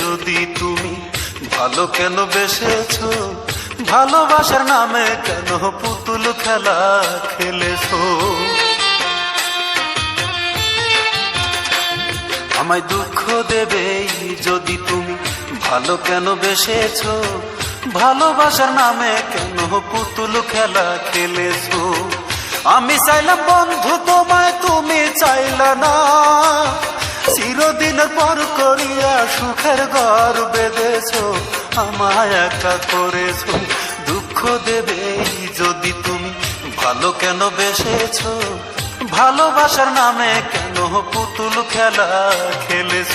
যদি তুমি। ভালো কেন বেসেছ? ভালোবাসার নামে কেন পুতুল খেলা খেলেছ? আমায় দুঃখ দেবে যদি তুমি। ভালো কেন বেসেছ? ভালোবাসার নামে কেন পুতুল খেলা খেলেছো? আমি চাইলাম বন্ধু তোমায়, তুমি চাইলা না। চিরদিন পর করিয়া সুখের ঘর বেঁধেছ, আমায় একা করেছ। দুঃখ দেবে যদি তুমি, ভালো কেন বেসেছ? ভালোবাসার নামে কেন পুতুল খেলা খেলেছো?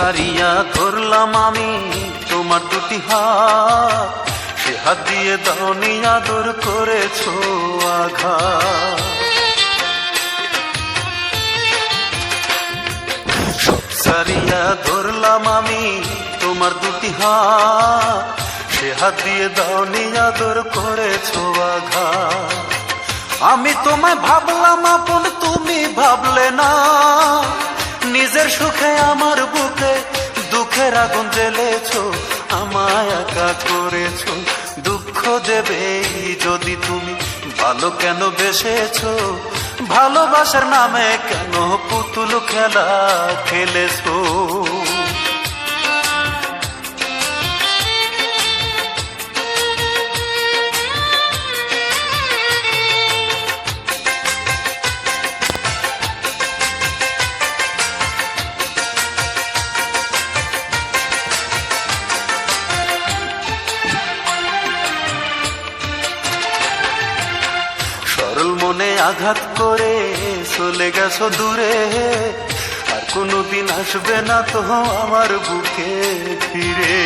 সারিয়া ধরলাম আমি তোমার দুটি হাত। সে হাত দিয়ে দাওনি আদর করেছ আঘাত। সারিয়া ধরলাম আমি তোমার দুটি হাত। সে হাত দিয়ে দাওনি আদর করেছ আঘাত। আমি তোমায় ভাবলাম আপন, তুমি ভাবলে না। নিজের সুখে আমার বুকে, দুঃখের আগুন জ্বেলেছ, আমায় একা করেছ। দুঃখ দেবে যদি তুমি ভালো কেন বেসেছ? ভালোবাসার নামে কেন পুতুল খেলা খেলেছো? মনে আঘাত করে চলে গেছো দূরে। আর কোনোদিন আসবে না তো আমার বুকে ফিরে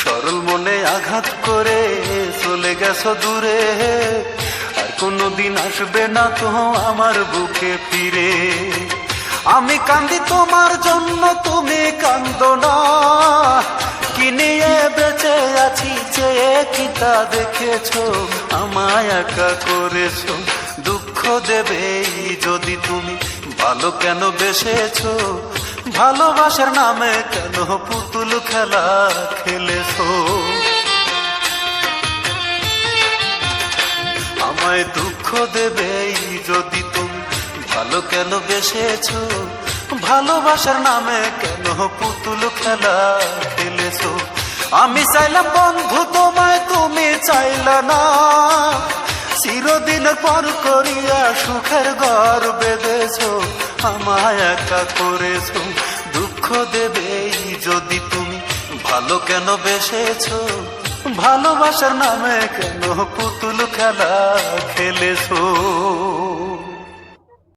সরল মনে আঘাত করে চলে গেছো দূরে। আর কোনোদিন আসবে না তো আমার বুকে ফিরে। আমি কান্দি তোমার জন্য, তুমি কান্দ না। কি নিয়ে বেঁচে আছি চেয়ে কি তা দেখেছ? আমায় একা করেছ। দুঃখ দেবে যদি তুমি। ভালো কেন বেসেছো? ভালোবাসার নামে কেন পুতুল খেলা খেলেছো? আমায় দুঃখ দেবে যদি তুমি। ভালো কেন বেসেছো? ভালোবাসার নামে কেন পুতুল খেলা খেলেছো? আমি চাইলাম বন্ধু তোমায় তুমি চাইলা না। চিরদিন পর করিয়া সুখের ঘর বেঁধেছ, আমায় একা করেছ। দুঃখ দেবে যদি তুমি, ভালো কেন বেসেছো? ভালোবাসার নামে কেন পুতুল খেলা খেলেছো?